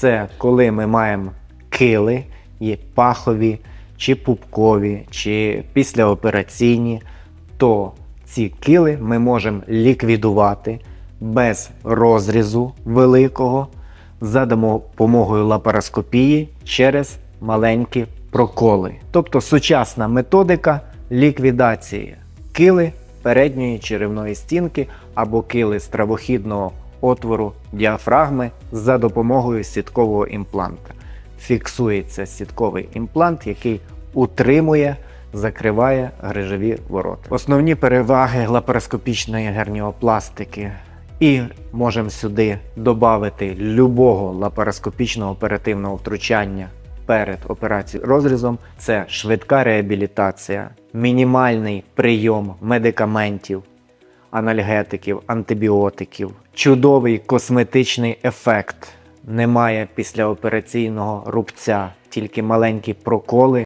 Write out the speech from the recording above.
Це коли ми маємо кили, є пахові, чи пупкові, чи післяопераційні, то ці кили ми можемо ліквідувати без розрізу великого за допомогою лапароскопії через маленькі проколи. Тобто сучасна методика ліквідації кили передньої черевної стінки або кили стравохідного отвору діафрагми за допомогою сіткового імпланта. Фіксується сітковий імплант, який утримує, закриває грижові ворота. Основні переваги лапароскопічної герніопластики. І можемо сюди додати любого лапароскопічного оперативного втручання перед операцією розрізом. Це швидка реабілітація, мінімальний прийом медикаментів, анальгетиків, антибіотиків, чудовий косметичний ефект. Немає післяопераційного рубця, тільки маленькі проколи